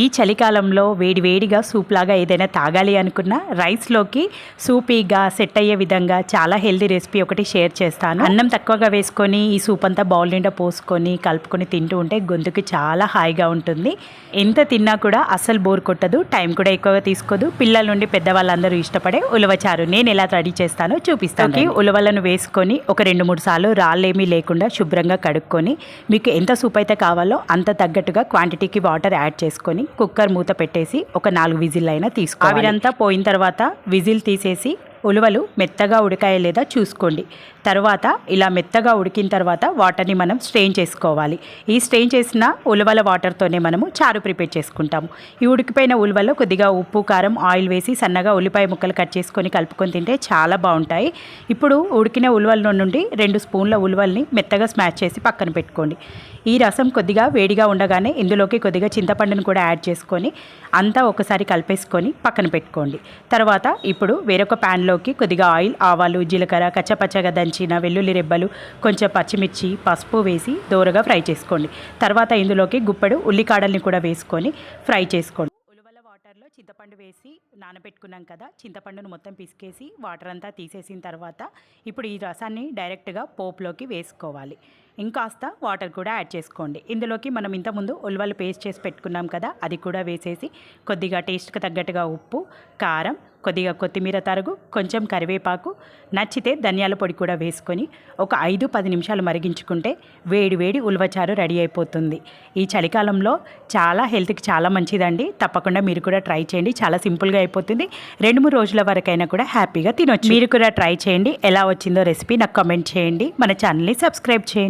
ఈ చలికాలంలో వేడివేడిగా సూప్ లాగా ఏదైనా తాగాలి అనుకున్నా రైస్లోకి సూపీగా సెట్ అయ్యే విధంగా చాలా హెల్దీ రెసిపీ ఒకటి షేర్ చేస్తాను. అన్నం తక్కువగా వేసుకొని ఈ సూప్ అంతా బౌల్ నిండా పోసుకొని కలుపుకొని తింటూ ఉంటే గొంతుకి చాలా హాయిగా ఉంటుంది. ఎంత తిన్నా కూడా అస్సలు బోర్ కొట్టదు టైం కూడా ఎక్కువగా తీసుకోదు. పిల్లల నుండి పెద్దవాళ్ళందరూ ఇష్టపడే ఉలవచారు నేను ఎలా రెడీ చేస్తానో చూపిస్తాను. ఉలవలను వేసుకొని ఒక రెండు మూడు సార్లు రాళ్ళేమీ లేకుండా శుభ్రంగా కడుక్కొని మీకు ఎంత సూప్ అయితే కావాలో అంత తగ్గట్టుగా క్వాంటిటీకి వాటర్ యాడ్ చేసుకొని కుక్కర్ మూత పెట్టేసి ఒక నాలుగు విజిల్ అయినా తీసుకో ఆవిరంతా పోయిన తర్వాత విజిల్ తీసేసి ఉలువలు మెత్తగా ఉడికాయ లేదా చూసుకోండి. తర్వాత ఇలా మెత్తగా ఉడికిన తర్వాత వాటర్ని మనం స్ట్రెయిన్ చేసుకోవాలి. ఈ స్ట్రెయిన్ చేసిన ఉలవల వాటర్తోనే మనము చారు ప్రిపేర్ చేసుకుంటాము. ఈ ఉడికిపోయిన ఉలవలో కొద్దిగా ఉప్పు కారం ఆయిల్ వేసి సన్నగా ఉల్లిపాయ ముక్కలు కట్ చేసుకొని కలుపుకొని తింటే చాలా బాగుంటాయి. ఇప్పుడు ఉడికిన ఉలవల నుండి రెండు స్పూన్ల ఉలవల్ని మెత్తగా స్మాష్ చేసి పక్కన పెట్టుకోండి. ఈ రసం కొద్దిగా వేడిగా ఉండగానే ఇందులోకి కొద్దిగా చింతపండును కూడా యాడ్ చేసుకొని అంతా ఒకసారి కలిపేసుకొని పక్కన పెట్టుకోండి. తర్వాత ఇప్పుడు వేరొక ప్యాన్లోకి కొద్దిగా ఆయిల్ ఆవాలు జీలకర్ర కచ్చపచ్చగా దంచిన వెల్లుల్లి రెబ్బలు కొంచెం పచ్చిమిర్చి పసుపు వేసి దోరగా ఫ్రై చేసుకోండి. తర్వాత ఇందులోకి గుప్పెడు ఉల్లికాడల్ని కూడా వేసుకొని ఫ్రై చేసుకోండి. ఉలవల వాటర్లో చింతపండు వేసి నానబెట్టుకున్నాం కదా చింతపండును మొత్తం పిసికేసి వాటర్ అంతా తీసేసిన తర్వాత ఇప్పుడు ఈ రసాన్ని డైరెక్ట్గా పోపులోకి వేసుకోవాలి. ఇంకాస్త వాటర్ కూడా యాడ్ చేసుకోండి. ఇందులోకి మనం ఇంతకుముందు ఉల్వలు పేస్ట్ చేసి పెట్టుకున్నాం కదా అది కూడా వేసేసి కొద్దిగా టేస్ట్కి తగ్గట్టుగా ఉప్పు కారం కొద్దిగా కొత్తిమీర తరుగు కొంచెం కరివేపాకు నచ్చితే ధనియాల పొడి కూడా వేసుకొని ఒక ఐదు పది నిమిషాలు మరిగించుకుంటే వేడి వేడి ఉల్వచారు రెడీ అయిపోతుంది. ఈ చలికాలంలో చాలా హెల్త్కి చాలా మంచిదండి. తప్పకుండా మీరు కూడా ట్రై చేయండి. చాలా సింపుల్గా అయిపోతుంది. రెండు మూడు రోజుల వరకైనా కూడా హ్యాపీగా తినొచ్చు. మీరు కూడా ట్రై చేయండి. ఎలా వచ్చిందో రెసిపీ నాకు కామెంట్ చేయండి. మన ఛానల్ని సబ్స్క్రైబ్ చేయండి.